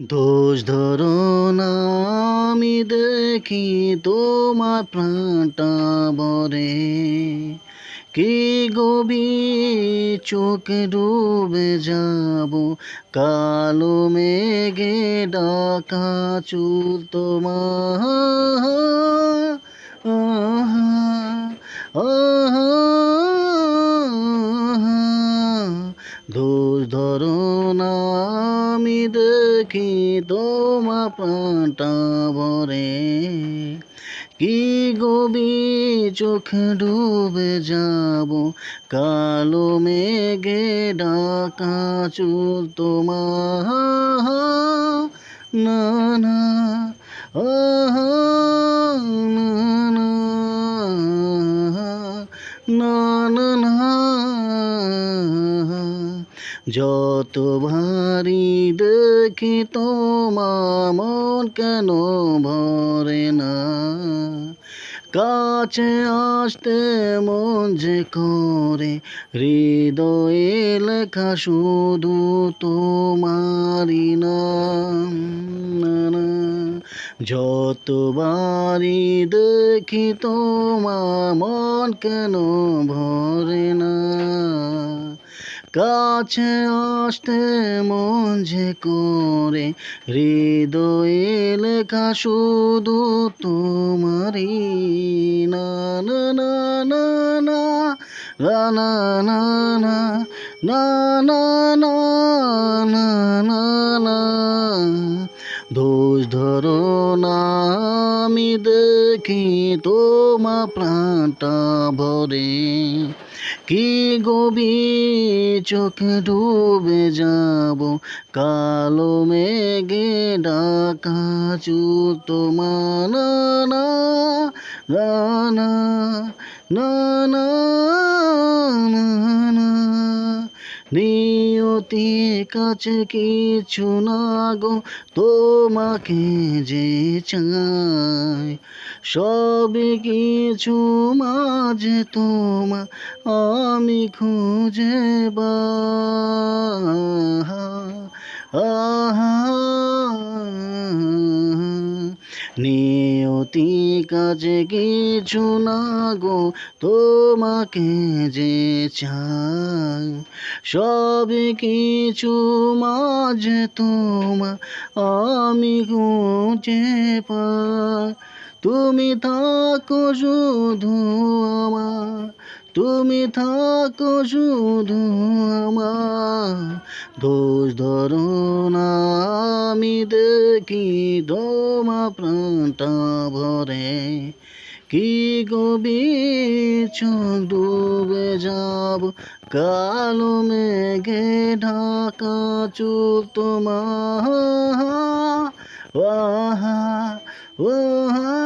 দোষ ধরো না, আমি দেখি তোমার প্রাণটা বরে কি গবি চোখ ডুবে যাব, কালো মেঘে ডাকা চুল তোমার। দোষ ধরো না, আমি দেখি তোমা পাটা ভরে। কি গবি চোখ ডুবে যাব? কালো মেঘে ডাকা চুল তোমার। না না না না না। যত ভারী দেখি তোমার মন কেন ভরে না কাছে আসতে মন যে করে হৃদয়ে লেখা শুধু তোমারি নাম যতবারই দেখি তোমার মন কেন ভরে কাছে আসতে মন যে করে হৃদয়ে লেখা শুধু তোমারি না না না না না না না না না না না দেখি তোমা প্রাণটা ভরে? কি গভীর চোখে ডুবে যাব? কালো মেঘে ডাকা চুল তোমার না না না না না না। নিয়তি কাছে কিছু না গো, তোমাকে যে চাই। সবই কিছু মাঝে তোমা, আমি খুঁজে বা নিয়তি কাজে কিছু না গো, তোমাকে যে চাই। সব কিছু মাঝে তোমা আমি খুঁজে পাই। তুমি থাকো শুধু আমার তুমি থাকো শুধু আমার। দোষ ধরো না, আমি দেখি তোমার প্রাণটা ভরে। কি চোখ ডুবে যাব, কালো মেঘে ঢাকা চুল তোমার। আহা আহা